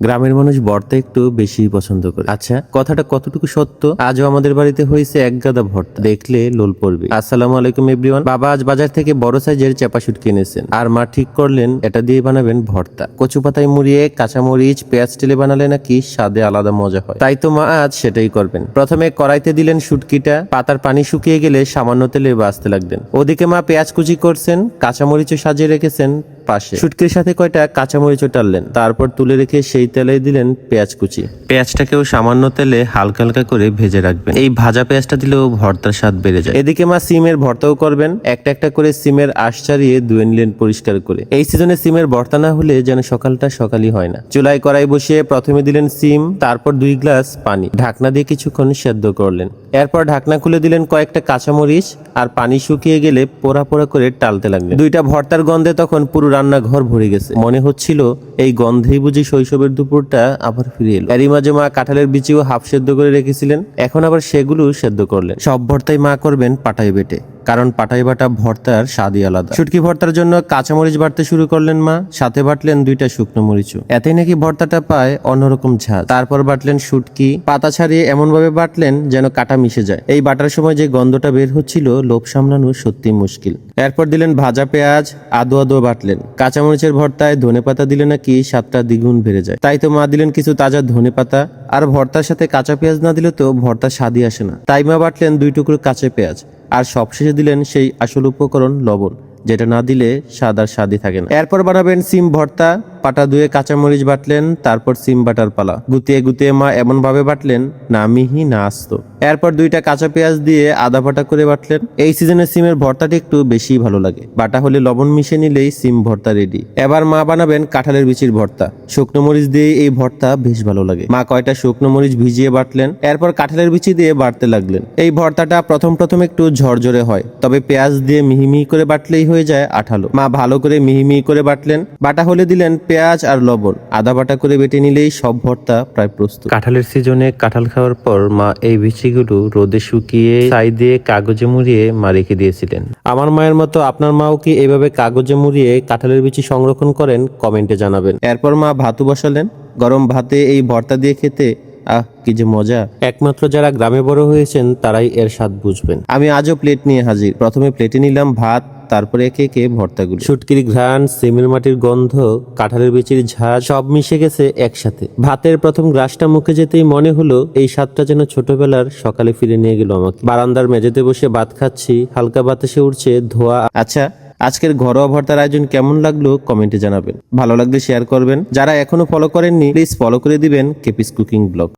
গ্রামের মানুষ ভর্তা একটু বেশি পছন্দ করে। আচ্ছা কথাটা কতটুকু সত্য? আজও আমাদের বাড়িতে হয়েছে এক গাদা ভর্তা। দেখলে লোল পড়বে। আসসালামু আলাইকুম, এভরিওয়ান। বাবা আজ বাজার থেকে বড় সাইজের চাপা শুট কিনেছেন। আর মা ঠিক করলেন, এটা দিয়ে বানাবেন ভর্তা। কচু পাতায় মুড়িয়ে কাঁচামরিচ, পেঁয়াজ টেলে বানালে নাকি স্বাদে আলাদা মজা হয়। তাই তো মা আজ সেটাই করবেন। প্রথমে কড়াইতে দিলেন শুটকিটা। পাতার পানি শুকিয়ে গেলে সামান্য তেলে বাঁচতে লাগবেন। ওদিকে মা পেঁয়াজ কুচি করছেন, কাঁচামরিচও সাজিয়ে রেখেছেন। পাশে। শুটকির সাথে কয়টা কাঁচামরিচ টানলেন? তারপর তুলে রেখে সেই তেলে দিলেন পেঁয়াজ কুচি। পেঁয়াজটাকেও সামান্য তেলে হালকা হালকা করে ভেজে রাখবেন। এই ভাজা পেঁয়াজটা দিলেও ভর্তার স্বাদ বেড়ে যায়। এদিকে মা সিমের ভর্তাও করবেন। একটা একটা করে সিমের আশ ছাড়িয়ে ধুয়ে নিলেন পরিষ্কার করে। এই সিজনে সিমের ভর্তা না হলে যেন সকালটা সকালই হয় না। চুলায় কড়াই বসিয়ে প্রথমে দিলেন সিম তারপর দুই গ্লাস পানি। ঢাকনা দিয়ে কিছুক্ষণ সেদ্ধ করলেন। এরপর ঢাকনা খুলে দিলেন কয়েকটা কাঁচামরিচ আর পানি শুকিয়ে গেলে পোড়া পোড়া করে টালতে লাগলেন। দুইটা ভর্তার গন্ধে তখন পুরো রান্নাঘর ভরে গেছে। মনে হচ্ছিল এই গন্ধেই বুঝি শৈশবের দুপুরটা আবার ফিরে এলো। এরই মাঝে মা কাঁঠালের বিচিও হাফ সেদ্ধ করে রেখেছিলেন। এখন আবার সেগুলো সেদ্ধ করলেন। সব ভর্তাই মা করবেন পাটাই বেটে। কারণ পাটাই বাটা ভর্তার স্বাদই আলাদা। শুটকি ভর্তার জন্য কাঁচামরিচ বাটতে শুরু করলেন মা, সাথে বাটলেন দুইটা শুকনো মরিচও। এতেই নাকি ভর্তাটা পায় অন্যরকম ঝাল। তারপর বাটলেন শুটকি, পাতা ছাড়িয়ে এমন ভাবে বাটলেন যেন কাটা মিশে যায়। এই বাটার সময় যে গন্ধটা বের হচ্ছিল, লোভ সামলানো সত্যি মুশকিল। এরপর দিলেন ভাজা পেঁয়াজ, আদো আদো বাটলেন। কাঁচামরিচের ভর্তায় ধনে পাতা দিলে নাকি স্বাদটা দ্বিগুণ বেড়ে যায়। তাই তো মা দিলেন কিছু তাজা ধনে পাতা। আর ভর্তার সাথে কাঁচা পেঁয়াজ না দিলে তো ভর্তা স্বাদই আসে না। তাই মা বাটলেন দুই টুকরো কাঁচা পেঁয়াজ। আর সবশেষে দিলেন সেই আসল উপকরণ লবণ, যেটা না দিলে স্বাদ আর স্বাদই থাকে না। এরপর বানাবেন সিম ভর্তা পাটা ধুয়ে কাঁচামরিচ বাটলেন, তারপর সিম বাটার পালা। গুতিয়ে গুতিয়ে মা এমন ভাবে বাটলেন, না মিহি, না আস্ত। এরপর দুইটা কাঁচা পেঁয়াজ দিয়ে আদা বাটা করে বাটলেন। এই সিজনে সিমের ভর্তাটি একটু বেশি ভালো লাগে। বাটা হলে লবণ মিশে নিলেই সিম ভর্তা রেডি এবার মা বানাবেন কাঁঠালের বিচির ভর্তা। শুকনো মরিচ দিয়ে এই ভর্তা বেশ ভালো লাগে। মা কয়টা শুকনো মরিচ ভিজিয়ে বাটলেন, এরপর কাঁঠালের বিচি দিয়ে বাটতে লাগলেন। এই ভর্তাটা প্রথম প্রথম একটু ঝরঝরে হয়, তবে পেঁয়াজ দিয়ে মিহি মিহি করে বাটলেই হয়ে যায় আঠালো। মা ভালো করে মিহি মিহি করে বাটলেন। বাটা হলে দিলেন পেঁয়াজ আর লবণ আদা বাটা করে বেটে নিলেই সব ভর্তা প্রায় প্রস্তুত। কাঁঠালের সিজনে কাঁঠাল খাওয়ার পর মা এই বিচিগুলো রোদে শুকিয়ে ছাই দিয়ে কাগজে মুড়িয়ে মা রেখে দিয়েছিলেন। আমার মায়ের মতো আপনার মাও কি এইভাবে কাগজে মুড়িয়ে কাঁঠালের বিচি সংরক্ষণ করেন কমেন্টে জানাবেন। এরপর মা ভাতু বসালেন। গরম ভাতে এই ভর্তা দিয়ে খেতে আহ কি যে মজা। একমাত্র যারা গ্রামে বড় হয়েছেন তারাই এর স্বাদ বুঝবেন। আমি আজও প্লেট নিয়ে হাজির। প্রথমে প্লেটে নিলাম ভাত তারপরে একে একে ভর্তাগুলো। শুটকির ঘ্রাণ সেমির মাটির গন্ধ কাঁঠালের বিচির ঝাঁজ সব মিশে গেছে একসাথে। ভাতের প্রথম গ্রাসটা মুখে যেতেই মনে হলো এই স্বাদটা যেন ছোটবেলার সকালে ফিরে নিয়ে গেল আমাকে। বারান্দার মেঝেতে বসে ভাত খাচ্ছি হালকা বাতাসে উঠছে ধোয়া। আচ্ছা আজকের ঘরোয়া ভর্তার আয়োজন কেমন লাগল কমেন্টে জানাবেন। ভালো লাগলে শেয়ার করবেন। যারা এখনও ফলো করেননি প্লিজ ফলো করে দিবেন কেপিস কুকিং ব্লগ